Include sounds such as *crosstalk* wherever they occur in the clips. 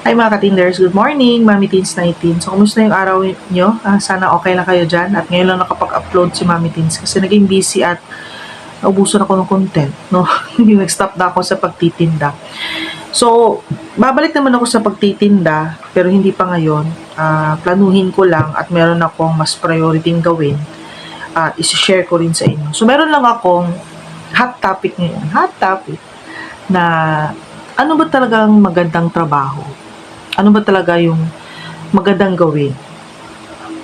Hi mga katinders, good morning, Mami Teens 19. So, kumusta yung araw nyo? Ah, sana okay lang kayo dyan. At ngayon lang nakapag-upload si Mami Teens kasi naging busy at naubusan ako ng content. No? *laughs* Nag-stop na ako sa pagtitinda. So, babalik naman ako sa pagtitinda, pero hindi pa ngayon. Ah, planuhin ko lang at meron akong mas priority gawin at isi-share ko rin sa inyo. So, meron lang akong hot topic ngayon. Hot topic na ano ba talagang magandang trabaho? Ano ba talaga yung magandang gawin?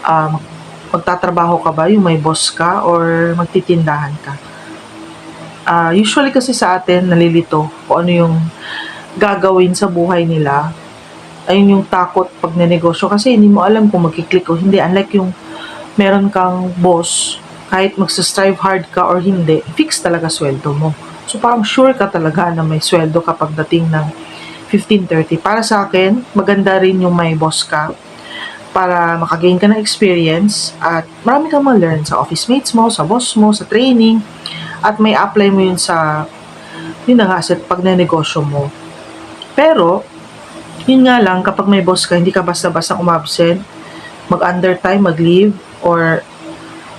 Mag- magtatrabaho ka ba? Yung may boss ka? Or magtitindahan ka? Ah, usually kasi sa atin, nalilito kung ano yung gagawin sa buhay nila. Ayun yung takot pag nenegosyo kasi hindi mo alam kung magkiklik o hindi. Unlike yung meron kang boss, kahit magsa-strive hard ka or hindi, fix talaga sweldo mo. So parang sure ka talaga na may sweldo kapag dating ng 15.30. Para sa akin, maganda rin yung may boss ka para makagain ka ng experience at marami kang ma-learn sa office mates mo, sa boss mo, sa training at may apply mo yun sa yun na nga, sa pagnenegosyo mo. Pero, yun nga lang, kapag may boss ka, hindi ka basta-basta umabsent, mag-undertime, mag-leave, or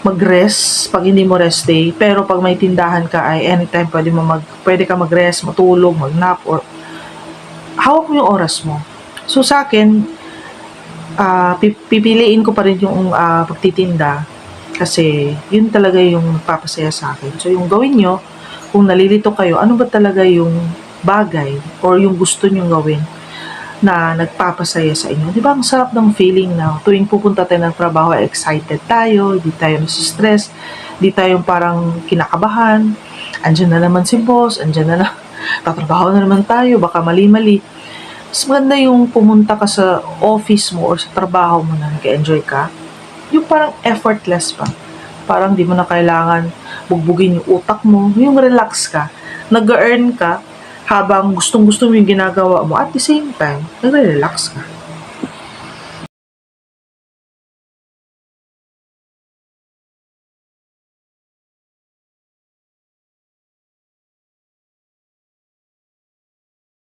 mag-rest pag hindi mo rest day. Pero pag may tindahan ka ay anytime pwede mo mag pwede ka mag-rest, matulog, mag-nap or hawak mo yung oras mo. So sa akin, pi- pipiliin ko pa rin yung ah, pagtitinda kasi yun talaga yung nagpapasaya sa akin. So yung gawin nyo, kung nalilito kayo, ano ba talaga yung bagay or yung gusto nyong gawin na nagpapasaya sa inyo. Di ba ang sarap ng feeling na tuwing pupunta tayo ng trabaho, excited tayo, di tayo nasa-stress, di tayo parang kinakabahan, andyan na naman si boss, andyan na na, tatrabaho na naman tayo, baka mali-mali. Mas maganda yung pumunta ka sa office mo or sa trabaho mo na nag-enjoy ka, yung parang effortless pa. Parang di mo na kailangan bugbugin yung utak mo, yung relax ka, nag-earn ka, habang gustong-gusto mo yung ginagawa mo, at the same time, nagre-relax ka.